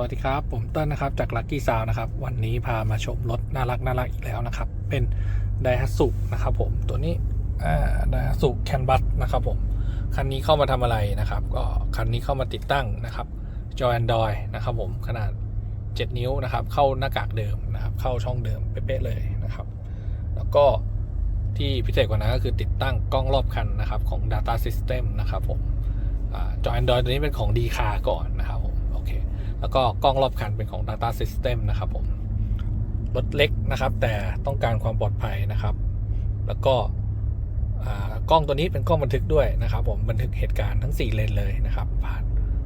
วัสดีครับ ผมเต้นนะครับจาก Lucky Sound นะครับ วันนี้พามาชมรถน่ารักน่ารักอีกแล้วนะครับ เป็นไดฮัตสุนะครับผมตัวนี้ไดฮัตสุแคนบัสนะครับผม คันนี้เข้ามาทำอะไรนะครับ ก็คันนี้เข้ามาติดตั้งนะครับจอ Android นะครับผมขนาด 7 นิ้วนะครับ เข้าหน้ากากเดิมนะครับ เข้าช่องเดิมเป๊ะเลยนะครับ แล้วก็ที่พิเศษกว่านั้นก็คือติดตั้งกล้องรอบคันนะครับของ Data System นะครับผมจอ Android ตัวนี้เป็นของ d ีคาก่อนนะครับ แล้วก็กล้องรอบคันเป็นของ Data System นะครับผม รถเล็กนะครับ แต่ต้องการความปลอดภัยนะครับ แล้วก็อ่ากล้องตัวนี้เป็นกล้องบันทึกด้วยนะครับ ผมบันทึกเหตุการณ์ทั้ง 4 เลนเลยนะครับ ผ่าน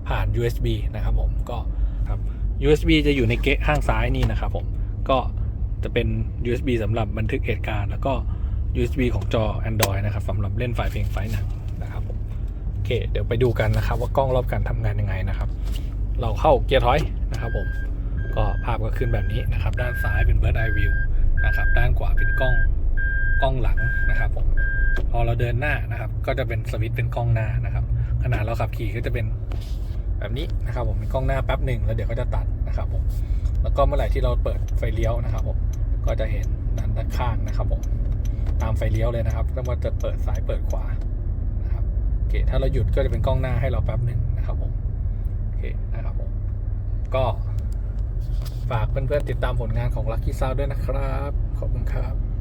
ผ่าน USB นะครับผมก็ครับ USB จะอยู่ในเกะข้างซ้ายนี่นะครับผมก็จะเป็น USB สำหรับบันทึกเหตุการณ์ แล้วก็ USB ของจอ Android นะครับสำหรับเล่นไฟล์เพลงไฟล์หนังนะครับผมโอเค เดี๋ยวไปดูกันนะครับ ว่ากล้องรอบการทำงานยังไงนะครับ เราเข้าเกียร์ถอยนะครับผมก็ภาพก็ขึ้นแบบนี้นะครับ ด้านซ้ายเป็น Bird Eye View นะครับด้านขวาเป็นกล้องกล้องหลังนะครับผมพอเราเดินหน้านะครับ ก็จะเป็นสวิตช์เป็นกล้องหน้านะครับขณะเราขับขี่ก็จะเป็นแบบนี้นะครับผมเป็นกล้องหน้าแป๊บหนึ่งแล้วเดี๋ยวก็จะตัดนะครับผมแล้วก็เมื่อไหร่ที่เราเปิดไฟเลี้ยวนะครับผมก็จะเห็นด้านข้างนะครับผมตามไฟเลี้ยวเลยนะครับแล้วมันจะเปิดซ้ายเปิดขวานะครับโอเคถ้าเราหยุดก็จะเป็นกล้องหน้าให้เราแป๊บหนึ่งนะครับผม เคนะครับผมก็ฝากเพื่อนๆติดตามผลงานของ Lucky Sound ด้วยนะครับ ขอบคุณครับ